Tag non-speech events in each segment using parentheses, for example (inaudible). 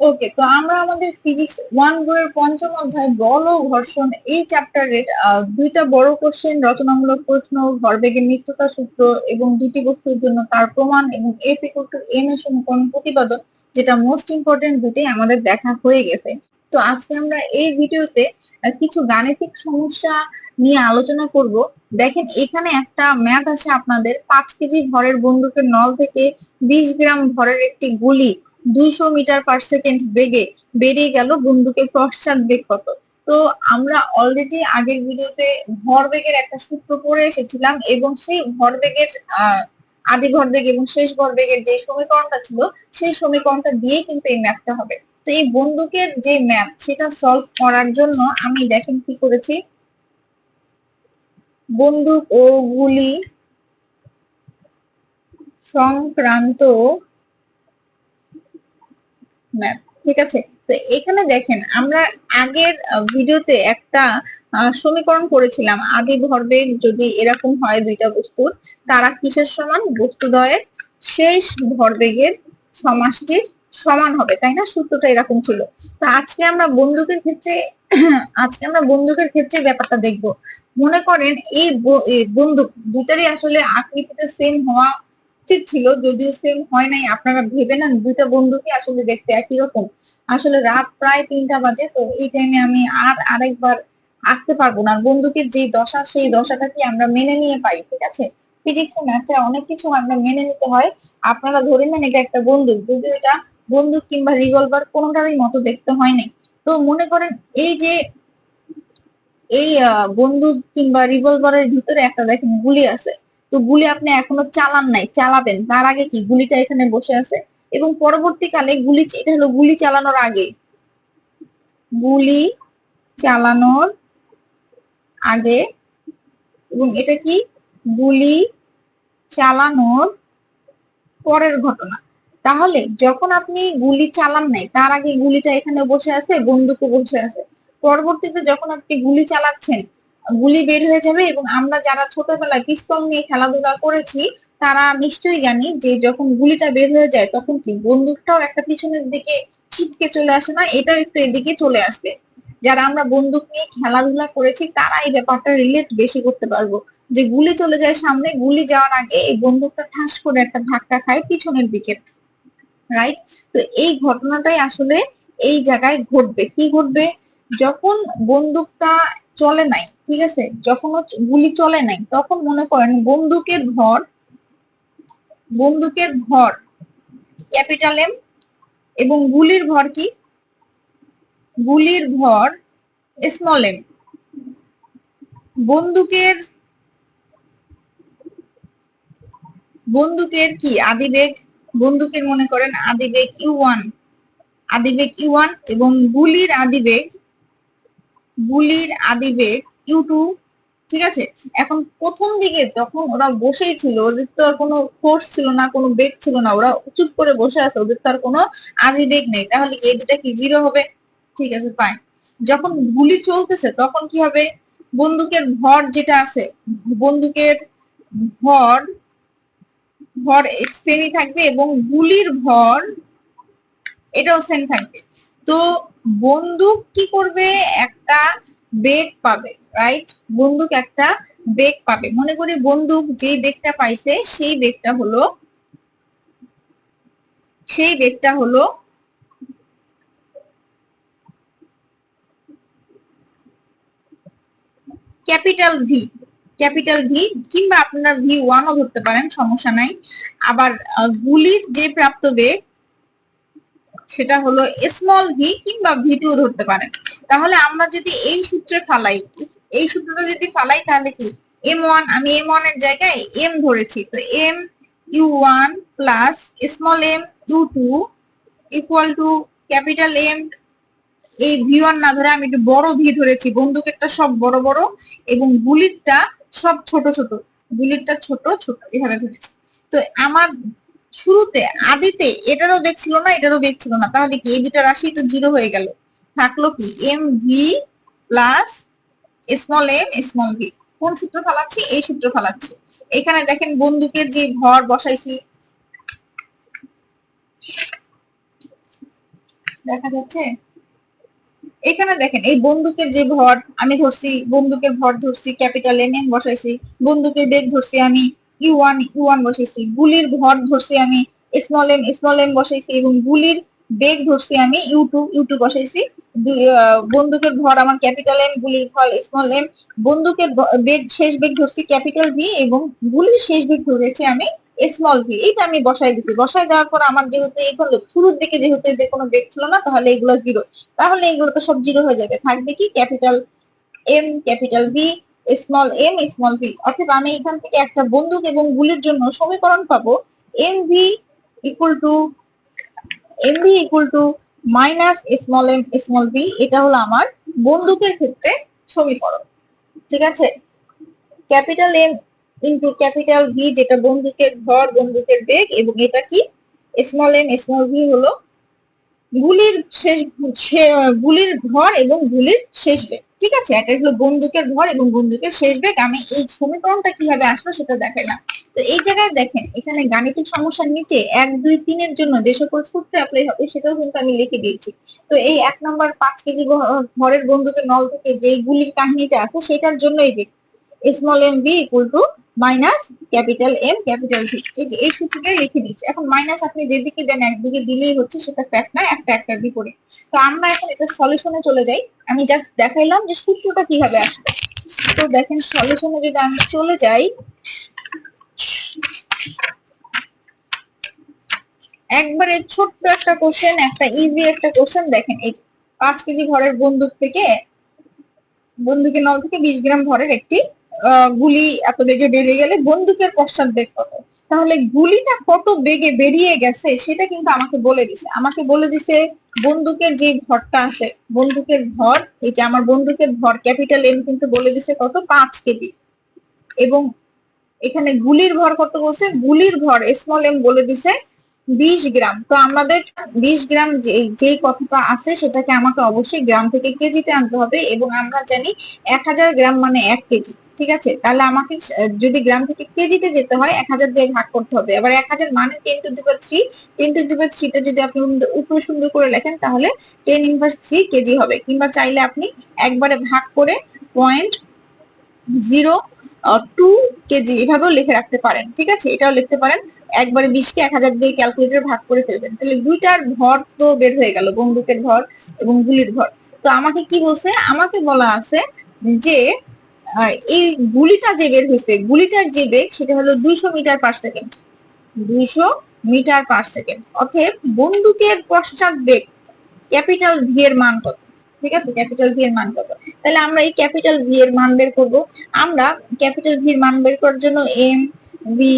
ওকে তো আমরা আমাদের ফিজিক্স ওয়ান বইয়ের পঞ্চম অধ্যায় বল ও ঘর্ষণ এই চ্যাপ্টারের দুইটা বড় কোশ্চেন রচনামূলক প্রশ্ন, ভরবেগের নিত্যতা সূত্র এবং দুটি বস্তুর জন্য তার প্রমাণ এবং এফ ইকুয়াল টু এম এর সমীকরণ প্রতিপাদন, যেটা মোস্ট ইম্পর্টেন্ট দুটি আমাদের দেখা হয়ে গেছে। তো আজকে আমরা এই ভিডিওতে কিছু গাণিতিক সমস্যা নিয়ে আলোচনা করব। দেখেন, এখানে একটা ম্যাথ আছে আপনাদের, পাঁচ কেজি ভরের বন্দুকের নল থেকে বিশ গ্রাম ভরের একটি গুলি। দুইশো মিটার পার সেকেন্ড বেগে বেরিয়ে গেল বন্দুকের পশ্চাৎ বেগ কত। তো আমরা অলরেডি আগের ভিডিওতে ভরবেগের একটা সূত্র পড়ে এসেছিলাম এবং সেই ভরবেগের আদি ভরবেগ এবং শেষ ভরবেগের যে সমীকরণটা ছিল, সেই সমীকরণটা দিয়ে কিন্তু এই ম্যাথটা হবে। তো এই বন্দুকের যে ম্যাথ সেটা সলভ করার জন্য আমি দেখেন কি করেছি। বন্দুক ও গুলি সংক্রান্ত ম্যাথ ঠিক আছে। তো এখানে দেখেন, আমরা আগের ভিডিওতে একটা সমীকরণ করেছিলাম। আদি ভরবেগ যদি এরকম হয় দুইটা বস্তুর, তারা কিসের সমান? বস্তুদ্বয়ের। শেষ ভরবেগের সমাসটির সমান হবে, তাই না? সূত্রটা এরকম ছিল। তো আজকে আমরা বন্দুকের ক্ষেত্রে, (clears throat) আজকে আমরা বন্দুকের ক্ষেত্রে ব্যাপারটা দেখব। মনে করেন এই বন্দুক দুটারই আসলে আকৃতিতে সেম হওয়া উচিত ছিল যদিও সেম হয় নাই। আপনারা ভেবে নেন, দুইটা বন্ধুকে আসলে দেখতে একই রকম। আসলে রাত প্রায় তিনটা বাজে, তো এই টাইমে আমি আর আরেকবার আঁকতে পারব না। বন্দুকের যে দশা, সেই দশাটাকে আমরা মেনে নিয়ে পাই, ঠিক আছে? ফিজিক্স ম্যাথে অনেক কিছু আমরা মেনে নিতে হয়। আপনারা ধরে নেন এটা একটা বন্দুক যদিও এটা বন্দুক কিংবা রিভলভার কোনোটারই মতো দেখতে হয় নাই। তো মনে করেন এই যে এই বন্দুক কিংবা রিভলভারের ভিতরে একটা দেখেন গুলি আছে। তো গুলি আপনি এখনও চালান নাই, চালাবেন। তার আগে কি গুলিটা এখানে বসে আছে? এবং পরবর্তীকালে গুলি এটা হলো গুলি চালানোর আগে। গুলি চালানোর আগে এবং এটা কি? গুলি চালানোর পরের ঘটনা। তাহলে যখন আপনি গুলি চালান নাই, তার আগে গুলিটা এখানে বসে আছে, বন্দুকও বসে আছে। পরবর্তীতে যখন আপনি গুলি চালাচ্ছেন গুলি বের হয়ে যাবে এবং আমরা যারা ছোটবেলায় পিস্তল নিয়ে খেলাধুলা করেছি, তারা নিশ্চয়ই জানি যে যখন গুলিটা বের হয়ে যায়, তখন কি বন্দুকটাও একটা পিছনের দিকে ছিটকে চলে আসে না? এটাও একটু এদিকে চলে আসবে। যারা আমরা বন্দুক নিয়ে খেলাধুলা করেছি, তারা এই ব্যাপারটা রিলেট বেশি করতে পারব। যে গুলি চলে যায় সামনে, গুলি যাওয়ার আগে এই বন্দুকটা ঠাস করে একটা ধাক্কা খায় পিছনের দিকে। রাইট তো এই ঘটনাটাই আসলে এই জায়গায় ঘটবে। কি ঘটবে? যখন বন্দুকটা চলে নাই, ঠিক আছে? যখন গুলি চলে নাই, তখন মনে করেন বন্দুকের ভর বন্দুকের ভর, ক্যাপিটাল এম, এবং গুলির ভর কি? গুলির ভর স্মল এম বন্দুকের বন্দুকের কি? আদিবেগ, বন্দুকের মনে করেন আদিবেগ ইউ ওয়ান, আদিবেগ ইউ ওয়ান এবং গুলির আদিবেগ গুলির আদিবেগ ইউ টু ঠিক আছে? এখন প্রথম দিকে যখন ওরা বসেই ছিল ওদের তো আর কোনো ফোর্স ছিল না, কোনো বেগ ছিল না, ওরা চুপ করে বসে আছে, ওদের তো আর কোনো আদিবেগ নেই। তাহলে এই দুটা কি জিরো হবে? ঠিক আছে ফাইন যখন গুলি চলতেছে, তখন কি হবে? বন্দুকের ভর যেটা আছে, বন্দুকের ভর ভর সেমই থাকবে এবং গুলির ভর এটাও সেম থাকবে। তো বন্দুক কি করবে? একটা বেগ পাবে রাইট বন্দুক একটা বেগ পাবে। মনে করি বন্দুক যেই বেগটা পাইছে, সেই বেগটা হলো, সেই বেগটা হলো, ক্যাপিটাল ভি ক্যাপিটাল ভি কিংবা আপনারা ভি ওয়ানও ধরতে পারেন, সমস্যা নাই। আবার গুলির যে প্রাপ্ত বেগ সেটা হলো স্মল ভি কিংবা ভি টু ধরতে পারেন। তাহলে আমরা যদি এই সূত্রে ফালাই, এই সূত্রটা যদি ফালাই তাহলে কি? এম ওয়ান আমি এম ওয়ানের জায়গায় এম ধরেছি। তো M U one plus small M U two equal to capital M এই ভি ওয়ান না ধরে আমি একটু বড় ভি ধরেছি। বন্দুকেরটা সব বড় বড় এবং গুলিরটা সব ছোট ছোট। গুলিরটা ছোট ছোট, এভাবে ধরেছি। তো আমার শুরুতে, আদিতে এটারও বেগ ছিল না, এটারও বেগ ছিল না। তাহলে কি এই দুটা রাশি তো জিরো হয়ে গেল? থাকল কি M V plus small M small V কোন সূত্র ফালাচ্ছি? এই সূত্র ফালাচ্ছি। এখানে দেখেন বন্দুকের যে ভর বসাইছি, দেখা যাচ্ছে? এখানে দেখেন, এই বন্দুকের যে ভর আমি ধরছি, বন্দুকের ভর ধরছি, ক্যাপিটাল এম এম বসাইছি, বন্দুকের বেগ ধরছি আমি ইউ ওয়ান ইউ ওয়ান বসাইছি। গুলির ভর ধরছি আমি স্মল এম স্মল এম বসাইছি এবং গুলির বেগ ধরছি আমি ইউ টু ইউ টু বসাইছি। বন্দুকের ভর আমার ক্যাপিটাল এম গুলির ভর স্মল এম বন্দুকের বেগ, শেষ বেগ ধরছি ক্যাপিটাল ভি এবং গুলির শেষ বেগ ধরেছি আমি স্মল ভি এটা আমি বসাই দিছি। বসাই দেওয়ার পর আমার যেহেতু এগুলো শুরুর দিকে যেহেতু এদের কোনো বেগ ছিল না, তাহলে এগুলো জিরো তাহলে এগুলো তো সব জিরো হয়ে যাবে। থাকবে কি? Capital M capital V small M small V অর্থাৎ আমি এখান থেকে একটা বন্দুক এবং গুলির জন্য সমীকরণ পাবো। M V equal to M V equal to minus small M small V এটা হলো আমার বন্দুকের ক্ষেত্রে সমীকরণ। ঠিক আছে? Capital M into capital V যেটা বন্দুকের ভর, বন্দুকের বেগ এবং এটা কি? স্মল এম স্মল ভি হলো গুলির শেষ গুলির ভর এবং গুলির শেষ বেগ। ঠিক আছে এটা হলো বন্দুকের ঘর এবং বন্দুকের শেষ বেগ আমি এই সমীকরণটা কীভাবে আসলো সেটা দেখাইলাম তো এই জায়গায় দেখেন, এখানে গাণিতিক সমস্যার নিচে এক, দুই, তিনের জন্য যে সকল সূত্র অ্যাপ্লাই হবে সেটাও কিন্তু আমি লিখে দিয়েছি। তো এই এক নম্বর পাঁচ কেজি ঘরের বন্দুকের নল থেকে যে গুলির কাহিনীটা আছে সেটার জন্য এই small M V equal to minus capital M capital V এই যে এই সূত্রটাই লিখে দিচ্ছি এখন মাইনাস আপনি যেদিকে দেন, একদিকে দিলেই হচ্ছে সেটা ফ্যাক্ট না একটা একটার বিপরীত। তো আমরা এখন এটা সলিউশনে চলে যাই। আমি জাস্ট দেখাইলাম যে সূত্রটা কীভাবে আসবে তো দেখেন সলিউশনে যদি আমি চলে যাই, একবারে ছোট্ট একটা কোশ্চেন একটা ইজি একটা কোশ্চেন দেখেন এই পাঁচ কেজি ভরের বন্দুক থেকে, বন্দুকের নল থেকে বিশ গ্রাম ভরের একটি গুলি এত বেগে বেরিয়ে গেলে বন্দুকের পশ্চাৎ বেগ কত? তাহলে গুলিটা কত বেগে বেরিয়ে গেছে সেটা কিন্তু আমাকে বলে দিছে। আমাকে বলে দিছে, বন্দুকের যে ভরটা আছে, বন্দুকের ভর, এই যে আমার বন্দুকের ভর, ক্যাপিটাল এম কিন্তু বলে দিছে কত? পাঁচ কেজি এবং এখানে গুলির ভর কত বলছে? গুলির ভর স্মল এম বলে দিছে বিশ গ্রাম। তো আমাদের বিশ গ্রাম যে কথাটা আছে সেটাকে আমাকে অবশ্যই গ্রাম থেকে কেজিতে আনতে হবে এবং আমরা জানি এক হাজার গ্রাম মানে এক কেজি। ঠিক আছে? তাহলে আমাকে যদি গ্রাম থেকে কেজিতে যেতে হয়, এক হাজার দিয়ে ভাগ করতে হবে। এবার এক হাজার মানে ten to the power three ten to the power থ্রিটা যদি আপনি উপরে সুন্দর করে লেখেন, তাহলে টেন ইনভার্স থ্রি কেজি হবে। কিংবা চাইলে আপনি একবারে ভাগ করে পয়েন্ট জিরো টু কেজি এভাবেও লিখে রাখতে পারেন। ঠিক আছে? এটাও লিখতে পারেন। একবারে বিশকে এক হাজার দিয়ে ক্যালকুলেটর ভাগ করে ফেলবেন। তাহলে দুইটার ভর তো বের হয়ে গেল, বন্দুকের ভর এবং গুলির ভর। তো আমাকে কি বলছে? আমাকে বলা আছে যে এই গুলিটা যে বের হয়েছে গুলিটার যে বেগ সেটা হলো দুইশো মিটার পার সেকেন্ড। দুইশো মিটার পার সেকেন্ড। অতএব বন্দুকের পশ্চাৎ বেগ, ক্যাপিটাল ভি এর মান কত? ঠিক আছে? ক্যাপিটাল ভি এর মান কত? তাহলে আমরা এই ক্যাপিটাল ভি এর মান বের করব। আমরা ক্যাপিটাল ভি এর মান বের করার জন্য M V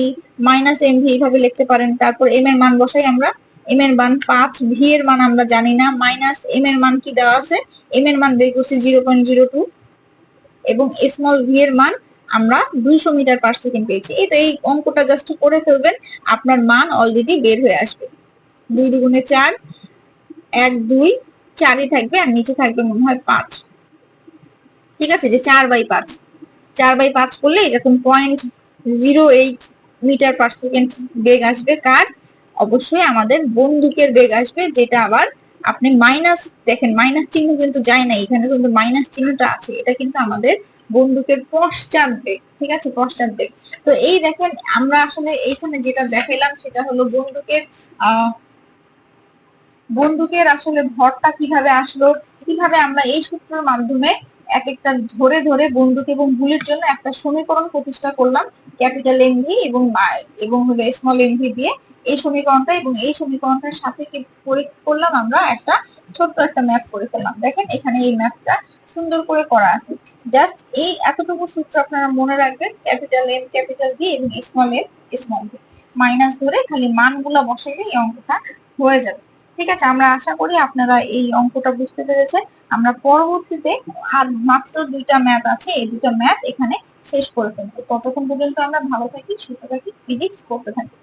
minus M V এইভাবে লিখতে পারেন। তারপর এম এর মান বসাই আমরা। এম এর মান পাঁচ ভি এর মান আমরা জানি না। মাইনাস এম এর মান কি দেওয়া আছে? এম এর মান বের করছি জিরো পয়েন্ট জিরো টু। এবং স্মল ভি এর মান আমরা দুইশো মিটার পার সেকেন্ড পেয়েছি। এই তো এই অঙ্কটা জাস্ট করে ফেলবেন, আপনার মান অলরেডি বের হয়ে আসবে। দুই দুগুণে চার, এক দুই, চারই থাকবে আর নিচে থাকবে মনে হয় পাঁচ। ঠিক আছে? যে চার বাই পাঁচ। চার বাই পাঁচ করলে এরকম point zero eight metre per second বেগ আসবে। কার? অবশ্যই আমাদের বন্দুকের বেগ আসবে, যেটা আবার আপনি মাইনাস দেখেন মাইনাস চিহ্ন কিন্তু যায় না, এখানে কিন্তু মাইনাস চিহ্নটা আছে, এটা কিন্তু আমাদের বন্দুকের পশ্চাৎ বেগ, ঠিক আছে? পশ্চাৎ বেগ। তো এই দেখেন, আমরা আসলে এইখানে যেটা দেখাইলাম সেটা হলো বন্দুকের বন্দুকের আসলে ভরটা কীভাবে আসলো, কীভাবে আমরা এই সূত্রের মাধ্যমে এক একটা ধরে ধরে বন্দুক এবং ভুলের জন্য একটা সমীকরণ প্রতিষ্ঠা করলাম, ক্যাপিটাল এমভি এবং এবং হলো স্মল এমভি দিয়ে। এই সমীকরণটা এবং এই সমীকরণটার সাথে করলাম আমরা? একটা ছোট্ট একটা ম্যাপ করে ফেললাম। দেখেন এখানে এই ম্যাপটা সুন্দর করে করা আছে। জাস্ট এই এতটুকু সূত্র আপনারা মনে রাখবেন, ক্যাপিটাল এম ক্যাপিটাল ভি এবং small M small V minus ধরে খালি মানগুলো বসাইলে এই অঙ্কটা হয়ে যাবে। ঠিক আছে, আমরা আশা করি আপনারা এই অঙ্কটা বুঝতে পেরেছেন। আমরা পরবর্তীতে আর মাত্র দুইটা ম্যাথ আছে, এই দুটো ম্যাথ এখানে শেষ করে ফেলব। ততক্ষণ পর্যন্ত আমরা ভালো থাকি, সুস্থ থাকি ফিজিক্স করতে থাকি।